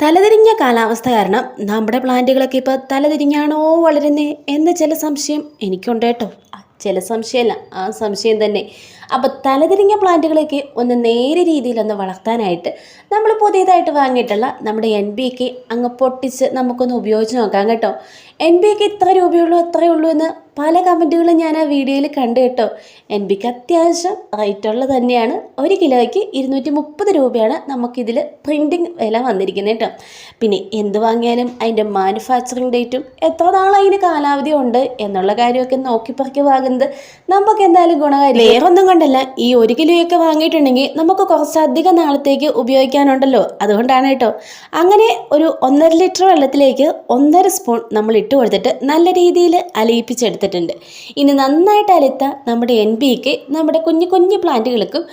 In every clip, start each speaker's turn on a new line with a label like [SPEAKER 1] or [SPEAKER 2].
[SPEAKER 1] തലതിരിഞ്ഞ കാലാവസ്ഥ കാരണം നമ്മുടെ പ്ലാന്റുകളൊക്കെ ഇപ്പോൾ തലതിരിഞ്ഞാണോ വളരുന്നേ എന്ന ചില സംശയം എനിക്കുണ്ട് കേട്ടോ. ചില സംശയമല്ല ആ സംശയം തന്നെ. അപ്പോൾ തലതിരിഞ്ഞ പ്ലാന്റുകളൊക്കെ ഒന്ന് നേരെ രീതിയിലൊന്ന് വളർത്താനായിട്ട് നമ്മൾ പുതിയതായിട്ട് വാങ്ങിയിട്ടുള്ള നമ്മുടെ എൻ ബി ഒക്കെ അങ്ങ് പൊട്ടിച്ച് നമുക്കൊന്ന് ഉപയോഗിച്ച് നോക്കാം കേട്ടോ. എൻ ബി ഒക്കെ ഇത്ര രൂപയുള്ളൂ അത്രയേ ഉള്ളൂ എന്ന് പല കമന്റുകളും ഞാൻ ആ വീഡിയോയിൽ കണ്ടു കേട്ടോ. എൻ ബിക്ക് അത്യാവശ്യം റേറ്റുള്ളത് തന്നെയാണ്. ഒരു കിലോയ്ക്ക് ഇരുന്നൂറ്റി മുപ്പത് രൂപയാണ് നമുക്കിതിൽ പ്രിന്റിങ് വില വന്നിരിക്കുന്നത് കേട്ടോ. പിന്നെ എന്ത് വാങ്ങിയാലും അതിന്റെ മാനുഫാക്ചറിങ് ഡേറ്റും എത്ര നാളതിന് കാലാവധി ഉണ്ട് എന്നുള്ള കാര്യമൊക്കെ നോക്കിപ്പറക്കി വാങ്ങുന്നത് നമുക്ക് എന്തായാലും ഗുണകാര്യം വേറൊന്നും കൊണ്ടല്ല ഈ ഒരു കിലോയൊക്കെ വാങ്ങിയിട്ടുണ്ടെങ്കിൽ നമുക്ക് കുറച്ചധികം നാളത്തേക്ക് ഉപയോഗിക്കാനുണ്ടല്ലോ. അതുകൊണ്ടാണ് കേട്ടോ. അങ്ങനെ ഒരു ഒന്നര ലിറ്റർ വെള്ളത്തിലേക്ക് ഒന്നര സ്പൂൺ നമ്മൾ ഇട്ട് കൊടുത്തിട്ട് നല്ല രീതിയിൽ അലിയിപ്പിച്ചെടുത്തിട്ടുണ്ട് ഇനി നന്നായിട്ട് അലുത്ത നമ്മുടെ എൻ ബിക്ക് നമ്മുടെ കുഞ്ഞു കുഞ്ഞു പ്ലാന്റുകൾക്കും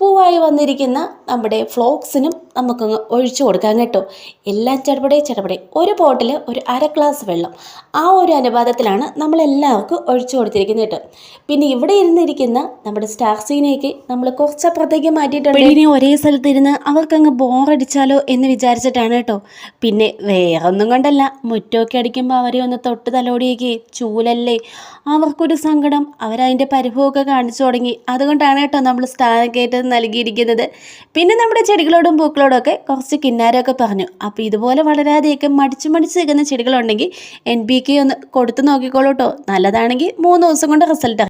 [SPEAKER 1] പൂവായി വന്നിരിക്കുന്ന നമ്മുടെ ഫ്ലോക്സിനും നമുക്ക് ഒഴിച്ചു കൊടുക്കാം കേട്ടോ. എല്ലാം ചടപടെ ചടപടെ. ഒരു ബോട്ടിൽ ഒരു അര ഗ്ലാസ് വെള്ളം. ആ ഒരു അനുപാതത്തിലാണ് നമ്മളെല്ലാവർക്കും ഒഴിച്ചു കൊടുത്തിരിക്കുന്നത്. കേട്ടോ പിന്നെ ഇവിടെ ഇരുന്നിരിക്കുന്ന നമ്മുടെ സ്റ്റാർസീനെയൊക്കെ നമ്മൾ കുറച്ചപ്പുറത്തേക്ക് മാറ്റിയിട്ടുണ്ട്. ഇനി ഒരേ സ്ഥലത്ത് ഇരുന്ന് അവർക്കങ്ങ് ബോറടിച്ചാലോ എന്ന് വിചാരിച്ചിട്ടാണ് കേട്ടോ. പിന്നെ വേറെ ഒന്നും കൊണ്ടല്ല. മുറ്റമൊക്കെ അടിക്കുമ്പോൾ അവരെ ഒന്ന് തൊട്ട് തലോടിയേക്ക്. ചൂലല്ലേ? അവർക്കൊരു സങ്കടം. അവരതിന്റെ പരിഭവമൊക്കെ കാണിച്ചു തുടങ്ങി. അതുകൊണ്ടാണ് കേട്ടോ നമ്മൾ സ്ഥാനക്കയറ്റം നൽകിയിരിക്കുന്നത്. പിന്നെ നമ്മുടെ ചെടികളോടും പൂക്കളോടും ഒക്കെ കുറച്ച് കിന്നാരമൊക്കെ പറഞ്ഞു. അപ്പോൾ ഇതുപോലെ വളരാതെയൊക്കെ മടിച്ച് മടിച്ച് നിൽക്കുന്ന ചെടികളുണ്ടെങ്കിൽ എൻ കെ ഒന്ന് കൊടുത്ത് നോക്കിക്കോളൂ കേട്ടോ നല്ലതാണെങ്കിൽ മൂന്ന് ദിവസം കൊണ്ട് റിസൾട്ട്